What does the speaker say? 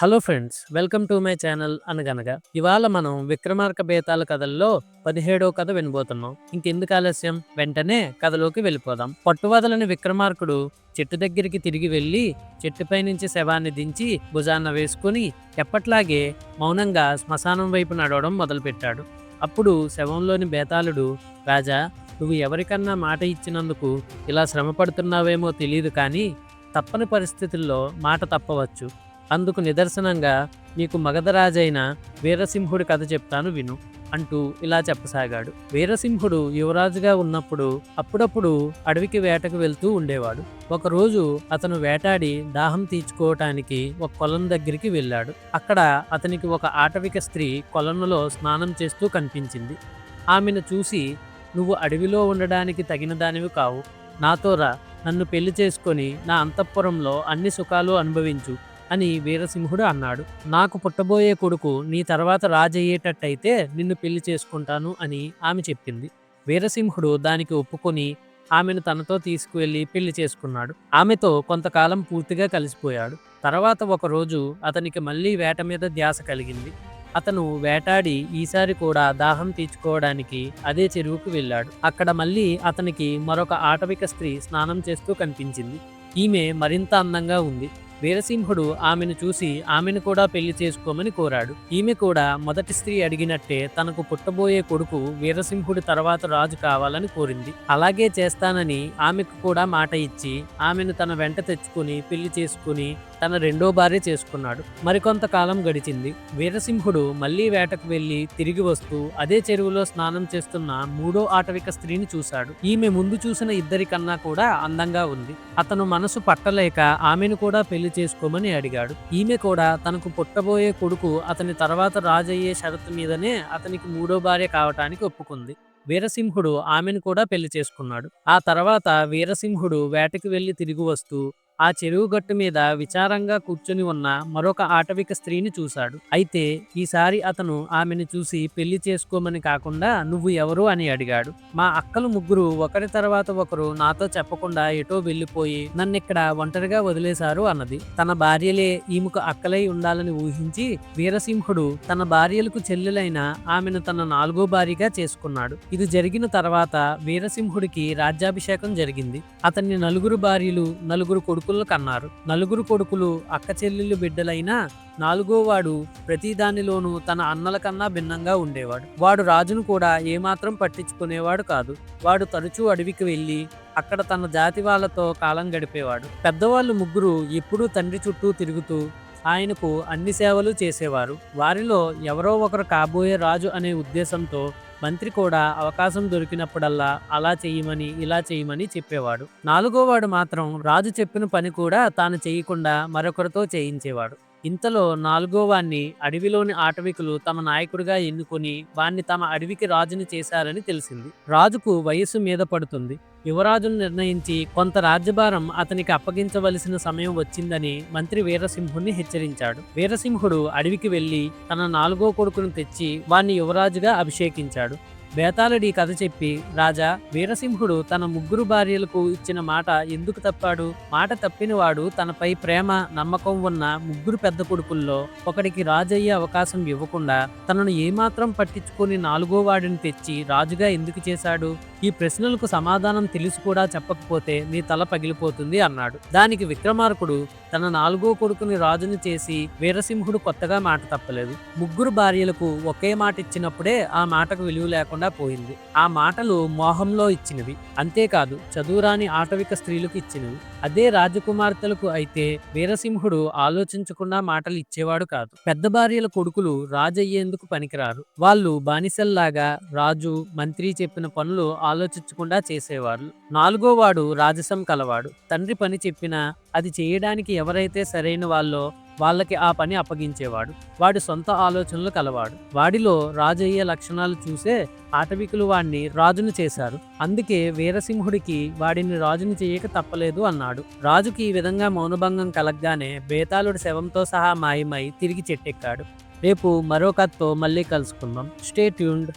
Hello friends welcome to my channel అనగనగా. ఇవాళ మనం విక్రమార్క బేతాల కథల్లో పదిహేడో కథ వినబోతున్నాం. ఇంకెందుకు ఆలస్యం? వెంటనే కథలోకి వెళ్ళిపోదాం. పట్టువదలని విక్రమార్కుడు చెట్టు దగ్గరికి తిరిగి వెళ్ళి చెట్టుపై నుంచి శవాన్ని దించి భుజాన్న వేసుకుని ఎప్పట్లాగే మౌనంగా శ్మశానం వైపు నడవడం మొదలుపెట్టాడు. అప్పుడు శవంలోని బేతాళుడు రాజా నువ్వు ఎవరికన్నా మాట ఇచ్చినందుకు ఇలా శ్రమ పడుతున్నావేమో తెలియదు కానీ తప్పని పరిస్థితుల్లో మాట తప్పవచ్చు. అందుకు నిదర్శనంగా నీకు మగధరాజైన వీరసింహుడి కథ చెప్తాను విను అంటూ ఇలా చెప్పసాగాడు. వీరసింహుడు యువరాజుగా ఉన్నప్పుడు అప్పుడప్పుడు అడవికి వేటకు వెళ్తూ ఉండేవాడు. ఒకరోజు అతను వేటాడి దాహం తీర్చుకోవటానికి ఒక కొలను దగ్గరికి వెళ్ళాడు. అక్కడ అతనికి ఒక ఆటవిక స్త్రీ కొలనులో స్నానం చేస్తూ కనిపించింది. ఆమెను చూసి నువ్వు అడవిలో ఉండడానికి తగిన దానివి కావు. నాతో రా. నన్ను పెళ్ళి చేసుకొని నా అంతఃపురంలో అన్ని సుఖాలు అనుభవించు. అని వీరసింహుడు అన్నాడు. నాకు పుట్టబోయే కొడుకు నీ తర్వాత రాజయ్యేటట్టయితే నిన్ను పెళ్ళి చేసుకుంటాను అని ఆమె చెప్పింది. వీరసింహుడు దానికి ఒప్పుకొని ఆమెను తనతో తీసుకువెళ్ళి పెళ్ళి చేసుకున్నాడు. ఆమెతో కొంతకాలం పూర్తిగా కలిసిపోయాడు. తర్వాత ఒకరోజు అతనికి మళ్ళీ వేట మీద ధ్యాస కలిగింది. అతను వేటాడి ఈసారి కూడా దాహం తీర్చుకోవడానికి అదే చెరువుకు వెళ్ళాడు. అక్కడ మళ్ళీ అతనికి మరొక ఆటవిక స్త్రీ స్నానం చేస్తూ కనిపించింది. ఈమె మరింత అందంగా ఉంది. వీరసింహుడు ఆమెను చూసి ఆమెను కూడా పెళ్ళి చేసుకోమని కోరాడు. ఈమె కూడా మొదటి స్త్రీ అడిగినట్టే తనకు పుట్టబోయే కొడుకు వీరసింహుడి తర్వాత రాజు కావాలని కోరింది. అలాగే చేస్తానని ఆమెకు కూడా మాట ఇచ్చి ఆమెను తన వెంట తెచ్చుకుని పెళ్ళి చేసుకుని తన రెండో భార్య చేసుకున్నాడు. మరికొంతకాలం గడిచింది. వీరసింహుడు మళ్ళీ వేటకు వెళ్ళి తిరిగి వస్తూ అదే చెరువులో స్నానం చేస్తున్న మూడో ఆటవిక స్త్రీని చూశాడు. ఈమె ముందు చూసిన ఇద్దరి కన్నా కూడా అందంగా ఉంది. అతను మనసు పట్టలేక ఆమెను కూడా పెళ్ళి చేసుకోమని అడిగాడు. ఈమె కూడా తనకు పుట్టబోయే కొడుకు అతని తర్వాత రాజయ్యే షరతు మీదనే అతనికి మూడో భార్య కావటానికి ఒప్పుకుంది. వీరసింహుడు ఆమెను కూడా పెళ్ళి చేసుకున్నాడు. ఆ తర్వాత వీరసింహుడు వేటకి వెళ్ళి తిరిగి వస్తూ ఆ చెరువు గట్టు మీద విచారంగా కూర్చుని ఉన్న మరొక ఆటవిక స్త్రీని చూశాడు. అయితే ఈసారి అతను ఆమెను చూసి పెళ్ళి చేసుకోమని కాకుండా నువ్వు ఎవరు అని అడిగాడు. మా అక్కలు ముగ్గురు ఒకరి తర్వాత ఒకరు నాతో చెప్పకుండా ఎటో వెళ్ళిపోయి నన్నిక్కడ ఒంటరిగా వదిలేశారు అన్నది. తన భార్యలే ఈమెకు అక్కలై ఉండాలని ఊహించి వీరసింహుడు తన భార్యలకు చెల్లెలైన ఆమెను తన నాలుగో భార్యగా చేసుకున్నాడు. ఇది జరిగిన తర్వాత వీరసింహుడికి రాజ్యాభిషేకం జరిగింది. అతన్ని నలుగురు భార్యలు నలుగురు కొడుకు కొడుకులను కన్నారు. నలుగురు కొడుకులు అక్క చెల్లెళ్ళు బిడ్డలైన నాలుగో వాడు తన అన్నల కన్నా భిన్నంగా ఉండేవాడు. వాడు రాజును కూడా ఏమాత్రం పట్టించుకునేవాడు కాదు. వాడు తరచూ అడవికి వెళ్ళి అక్కడ తన జాతి వాళ్ళతో కాలం గడిపేవాడు. పెద్దవాళ్ళు ముగ్గురు ఎప్పుడూ తండ్రి చుట్టూ తిరుగుతూ ఆయనకు అన్ని సేవలు చేసేవారు. వారిలో ఎవరో ఒకరు కాబోయే రాజు అనే ఉద్దేశంతో మంత్రి కూడా అవకాశం దొరికినప్పుడల్లా అలా చేయమని ఇలా చేయమని చెప్పేవాడు. నాలుగోవాడు మాత్రం రాజు చెప్పిన పని కూడా తాను చేయకుండా మరొకరితో చేయించేవాడు. ఇంతలో నాలుగోవాణ్ణి అడవిలోని ఆటవికులు తమ నాయకుడిగా ఎన్నుకొని వాణ్ణి తమ అడవికి రాజుని చేశారని తెలిసింది. రాజుకు వయస్సు మీద పడుతుంది. యువరాజును నిర్ణయించి కొంత రాజ్యభారం అతనికి అప్పగించవలసిన సమయం వచ్చిందని మంత్రి వీరసింహుణ్ణి హెచ్చరించాడు. వీరసింహుడు అడవికి వెళ్ళి తన నాలుగో కొడుకును తెచ్చి వాణ్ణి యువరాజుగా అభిషేకించాడు. బేతాళుడి కథ చెప్పి రాజా వీరసింహుడు తన ముగ్గురు భార్యలకు ఇచ్చిన మాట ఎందుకు తప్పాడు? మాట తప్పినవాడు తనపై ప్రేమ నమ్మకం ఉన్న ముగ్గురు పెద్ద కొడుకుల్లో ఒకడికి రాజయ్యే అవకాశం ఇవ్వకుండా తనను ఏమాత్రం పట్టించుకొని నాలుగో వాడిని తెచ్చి రాజుగా ఎందుకు చేశాడు? ఈ ప్రశ్నలకు సమాధానం తెలిసి కూడా చెప్పకపోతే నీ తల పగిలిపోతుంది అన్నాడు. దానికి విక్రమార్కుడు తన నాలుగో కొడుకుని రాజుని చేసి వీరసింహుడు కొత్తగా మాట తప్పలేదు. ముగ్గురు భార్యలకు ఒకే మాట ఇచ్చినప్పుడే ఆ మాటకు విలువ లేకుండా పోయింది. ఆ మాటలు మోహంలో ఇచ్చినవి. అంతేకాదు చదువురాని ఆటవిక స్త్రీలకు ఇచ్చినవి. అదే రాజకుమార్తెలకు అయితే వీరసింహుడు ఆలోచించకుండా మాటలు ఇచ్చేవాడు కాదు. పెద్ద భార్యల కొడుకులు రాజయ్యేందుకు పనికిరారు. వాళ్ళు బానిసల్లాగా రాజు మంత్రి చెప్పిన పనులు ఆలోచించకుండా చేసేవాళ్ళు నాలుగో వాడు రాజసం కలవాడు. తండ్రి పని చెప్పినా అది చేయడానికి ఎవరైతే సరైన వాళ్ళో వాళ్ళకి ఆ పని అప్పగించేవాడు. వాడి సొంత ఆలోచనలు కలవాడు. వాడిలో రాజయ్య లక్షణాలు చూసే ఆటవికులు వాడిని రాజును చేశారు. అందుకే వీరసింహుడికి వాడిని రాజుని చేయక తప్పలేదు అన్నాడు. రాజుకి ఈ విధంగా మౌనభంగం కలగ్గానే బేతాళుడి శవంతో సహా మాయమై తిరిగి చెట్టెక్కాడు. రేపు మరో కథతో మళ్ళీ కలుసుకుందాం. Stay tuned.